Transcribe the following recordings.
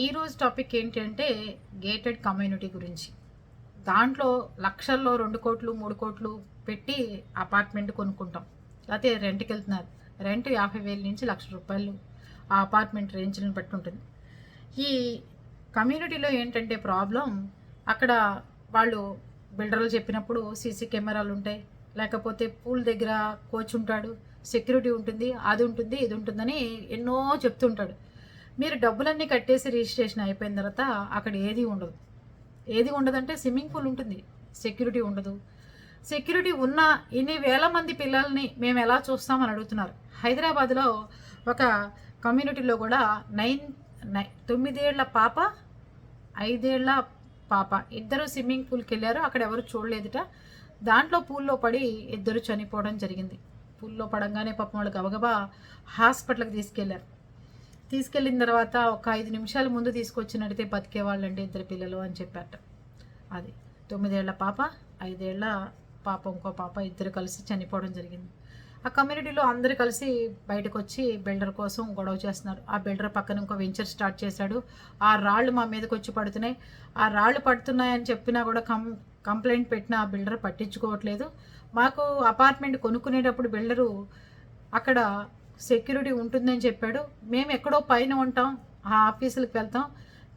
ఈరోజు టాపిక్ ఏంటంటే gated community గురించి. దాంట్లో లక్షల్లో రెండు కోట్లు మూడు కోట్లు పెట్టి అపార్ట్మెంట్ కొనుక్కుంటాం. లేకపోతే రెంట్కి వెళ్తున్నారు రెంట్ యాభై వేల నుంచి లక్ష రూపాయలు ఆ అపార్ట్మెంట్ రేంజ్లను బట్టి ఉంటుంది ఈ కమ్యూనిటీలో ఏంటంటే ప్రాబ్లం అక్కడ వాళ్ళు బిల్డర్లు చెప్పినప్పుడు సీసీ కెమెరాలు ఉంటాయి. లేకపోతే పూల్ దగ్గర కోచ్ ఉంటాడు సెక్యూరిటీ ఉంటుంది అది ఉంటుంది ఇది ఉంటుందని ఎన్నో చెప్తుంటాడు. మీరు డబ్బులన్నీ కట్టేసి రిజిస్ట్రేషన్ అయిపోయిన తర్వాత అక్కడ ఏది ఉండదు. ఏది ఉండదంటే స్విమ్మింగ్ పూల్ ఉంటుంది. సెక్యూరిటీ ఉండదు. సెక్యూరిటీ ఉన్న ఇన్ని వేల మంది పిల్లల్ని మేము ఎలా చూస్తామని అడుగుతున్నారు. హైదరాబాద్లో ఒక కమ్యూనిటీలో కూడా నైన్ నై తొమ్మిదేళ్ళ పాప ఐదేళ్ళ పాప ఇద్దరు స్విమ్మింగ్ పూల్కి వెళ్ళారు. అక్కడ ఎవరు చూడలేదుట. దాంట్లో పూల్లో పడి ఇద్దరు చనిపోవడం జరిగింది. పూల్లో పడంగానే పాపం వాళ్ళు గబగబా హాస్పిటల్కి తీసుకెళ్ళారు. తీసుకెళ్ళిన తర్వాత ఒక ఐదు నిమిషాల ముందు తీసుకొచ్చినట్టయితే బతికేవాళ్ళండి ఇద్దరు పిల్లలు అని చెప్పారట. అది తొమ్మిదేళ్ళ పాప ఐదేళ్ళ పాప ఇంకో పాప ఇద్దరు కలిసి చనిపోవడం జరిగింది. ఆ కమ్యూనిటీలో అందరూ కలిసి బయటకు వచ్చి బిల్డర్ కోసం గొడవ చేస్తున్నారు. ఆ బిల్డర్ పక్కన ఇంకో వెంచర్ స్టార్ట్ చేశాడు. ఆ రాళ్ళు మా మీదకి వచ్చి పడుతున్నాయి. ఆ రాళ్ళు పడుతున్నాయని చెప్పినా కూడా కం కంప్లైంట్ పెట్టిన ఆ బిల్డర్ పట్టించుకోవట్లేదు. మాకు అపార్ట్మెంట్ కొనుక్కునేటప్పుడు బిల్డరు అక్కడ సెక్యూరిటీ ఉంటుందని చెప్పాడు. మేము ఎక్కడో పైన ఉంటాం ఆ ఆఫీసులకు వెళ్తాం.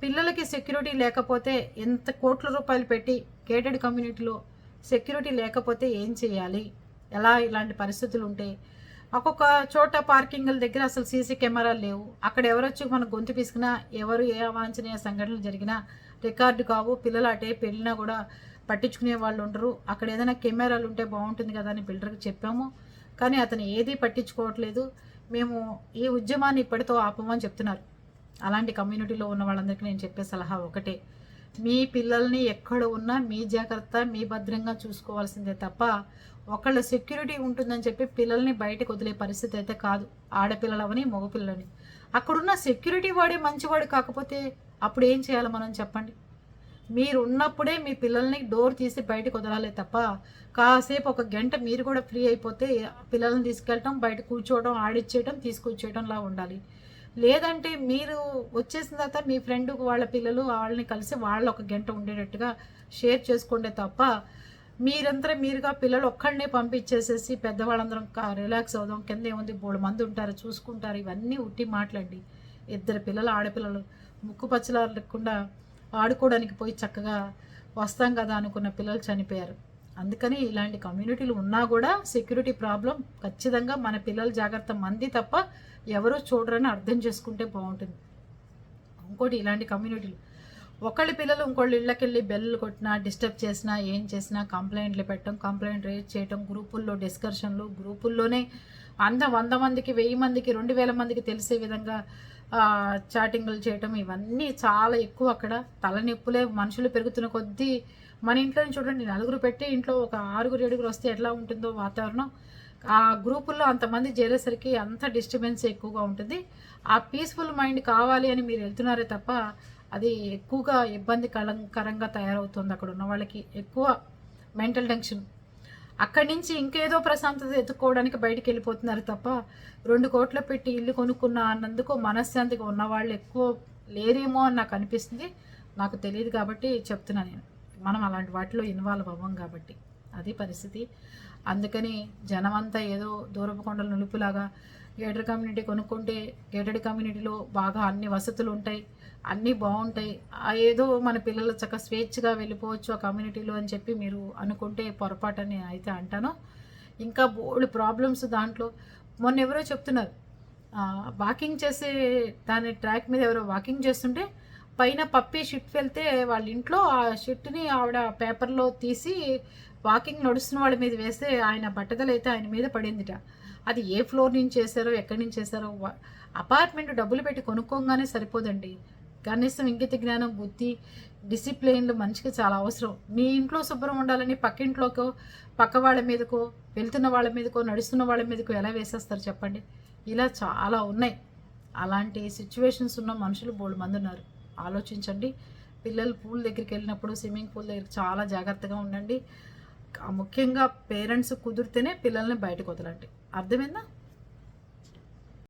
పిల్లలకి సెక్యూరిటీ లేకపోతే ఎంత కోట్ల రూపాయలు పెట్టి గేటెడ్ కమ్యూనిటీలో సెక్యూరిటీ లేకపోతే ఏం చేయాలి? ఎలా ఇలాంటి పరిస్థితులు ఉంటాయి ఒక్కొక్క చోట పార్కింగ్ల దగ్గర అసలు సీసీ కెమెరాలు లేవు. అక్కడ ఎవరొచ్చి వచ్చి మన గొంతు పిసికినా ఎవరు ఏ అవాంఛనీయ సంఘటనలు జరిగినా రికార్డు కావు. పిల్లలు అటే పెళ్ళినా కూడా పట్టించుకునే వాళ్ళు ఉండరు. అక్కడ ఏదైనా కెమెరాలు ఉంటే బాగుంటుంది కదా అని బిల్డర్కి చెప్పాము. కానీ అతను ఏదీ పట్టించుకోవట్లేదు. మేము ఈ ఉద్యమాన్ని ఇప్పటితో ఆపమని చెప్తున్నారు. అలాంటి కమ్యూనిటీలో ఉన్న వాళ్ళందరికీ నేను చెప్పే సలహా ఒకటే. మీ పిల్లల్ని ఎక్కడ ఉన్నా మీ జాగ్రత్త మీ భద్రంగా చూసుకోవాల్సిందే తప్ప ఒకళ్ళ సెక్యూరిటీ ఉంటుందని చెప్పి పిల్లల్ని బయటకు వదిలే పరిస్థితి అయితే కాదు. ఆడపిల్లలవని మగపిల్లలని. అక్కడున్న సెక్యూరిటీ వాడే మంచివాడు కాకపోతే అప్పుడు ఏం చేయాలి మనం చెప్పండి? మీరు ఉన్నప్పుడే మీ పిల్లల్ని డోర్ తీసి బయటకు వదలాలి తప్ప కాసేపు ఒక గంట మీరు కూడా ఫ్రీ అయిపోతే పిల్లల్ని తీసుకెళ్ళటం బయట కూర్చోవడం ఆడిచ్చేయటం తీసుకొచ్చేయటంలా ఉండాలి. లేదంటే మీరు వచ్చేసిన తర్వాత మీ ఫ్రెండ్ వాళ్ళ పిల్లలు వాళ్ళని కలిసి వాళ్ళు ఒక గంట ఉండేటట్టుగా షేర్ చేసుకోండి తప్ప మీరంతా మీరుగా పిల్లలు ఒక్కడనే పంపించేసేసి పెద్దవాళ్ళందరం రిలాక్స్ అవుదాం కింద ఏముంది మూడు మంది ఉంటారు చూసుకుంటారు ఇవన్నీ ఉట్టి మాట్లాడి. ఇద్దరు పిల్లలు ఆడపిల్లలు ముక్కు పచ్చలా లేకుండా ఆడుకోవడానికి పోయి చక్కగా వస్తాం కదా అనుకున్న పిల్లలు చనిపోయారు. అందుకని ఇలాంటి కమ్యూనిటీలు ఉన్నా కూడా సెక్యూరిటీ ప్రాబ్లం ఖచ్చితంగా మన పిల్లల జాగ్రత్త మంది తప్ప ఎవరో చూడరని అర్థం చేసుకుంటే బాగుంటుంది. ఇంకోటి ఇలాంటి కమ్యూనిటీలు ఒకళ్ళ పిల్లలు ఇంకోళ్ళు ఇళ్ళకెళ్ళి బెల్లు కొట్టినా డిస్టర్బ్ చేసినా ఏం చేసినా కంప్లైంట్లు పెట్టడం కంప్లైంట్ రేజ్ చేయడం గ్రూపుల్లో డిస్కషన్లు గ్రూపుల్లోనే అంద వంద మందికి వెయ్యి మందికి రెండు వేల మందికి తెలిసే విధంగా చాటింగ్లు చేయటం ఇవన్నీ చాలా ఎక్కువ అక్కడ తలనొప్పులే మనుషులు పెరుగుతున్న కొద్దీ మన ఇంట్లోనే చూడండి నలుగురు పెట్టి ఇంట్లో ఒక ఆరుగురు ఏడుగురు వస్తే ఎట్లా ఉంటుందో వాతావరణం. ఆ గ్రూపుల్లో అంతమంది చేరేసరికి అంత డిస్టర్బెన్స్ ఎక్కువగా ఉంటుంది. ఆ పీస్ఫుల్ మైండ్ కావాలి అని మీరు వెళ్తున్నారే తప్ప అది ఎక్కువగా ఇబ్బంది కరంగా తయారవుతుంది అక్కడ ఉన్న వాళ్ళకి. ఎక్కువ మెంటల్ టెన్షన్. అక్కడి నుంచి ఇంకేదో ప్రశాంతత ఎత్తుకోవడానికి బయటికి వెళ్ళిపోతున్నారు తప్ప రెండు కోట్ల పెట్టి ఇల్లు కొనుక్కున్న అన్నందుకు మనశ్శాంతిగా ఉన్న వాళ్ళు ఎక్కువ లేరేమో అని నాకు అనిపిస్తుంది. నాకు తెలియదు కాబట్టి చెప్తున్నా నేను. మనం అలాంటి వాటిలో ఇన్వాల్వ్ అవ్వం కాబట్టి. అది పరిస్థితి. అందుకని జనమంతా ఏదో దూరపు కొండల నులుపులాగా గేటెడ్ కమ్యూనిటీ కొనుక్కుంటే గేటెడ్ కమ్యూనిటీలో బాగా అన్ని వసతులు ఉంటాయి అన్నీ బాగుంటాయి. ఏదో మన పిల్లలు చక్క స్వేచ్ఛగా వెళ్ళిపోవచ్చు ఆ కమ్యూనిటీలో అని చెప్పి మీరు అనుకుంటే పొరపాటని అయితే అంటాను. ఇంకా బోల్డ్ ప్రాబ్లమ్స్ దాంట్లో మొన్న ఎవరో చెప్తున్నారు వాకింగ్ చేసే దాని ట్రాక్ మీద ఎవరో వాకింగ్ చేస్తుంటే పైన పప్పి షిట్ వెళ్తే వాళ్ళ ఇంట్లో ఆ షిట్ని ఆవిడ పేపర్లో తీసి వాకింగ్ నడుస్తున్న వాళ్ళ మీద వేస్తే ఆయన బట్టదలు అయితే ఆయన మీద పడిందిట. అది ఏ ఫ్లోర్ నుంచి చేశారో ఎక్కడి నుంచి చేశారో అపార్ట్మెంట్ డబ్బులు పెట్టి కొనుక్కోగానే సరిపోదండి. కనీసం ఇంగిత జ్ఞానం బుద్ధి డిసిప్లిన్లు మనిషికి చాలా అవసరం. మీ ఇంట్లో శుభ్రం ఉండాలని పక్కింట్లోకో పక్క వాళ్ళ మీదకో వెళ్తున్న వాళ్ళ మీదకో నడుస్తున్న వాళ్ళ మీదకో ఎలా వేసేస్తారు చెప్పండి? ఇలా చాలా ఉన్నాయి. అలాంటి సిచ్యువేషన్స్ ఉన్న మనుషులు బోడు మంది ఉన్నారు ఆలోచించండి. పిల్లలు పూల్ దగ్గరికి వెళ్ళినప్పుడు స్విమ్మింగ్ పూల్ దగ్గర చాలా జాగ్రత్తగా ఉండండి. ముఖ్యంగా పేరెంట్స్ కుదిరితేనే పిల్లల్ని బయటకు వదలండి. అర్థమైందా?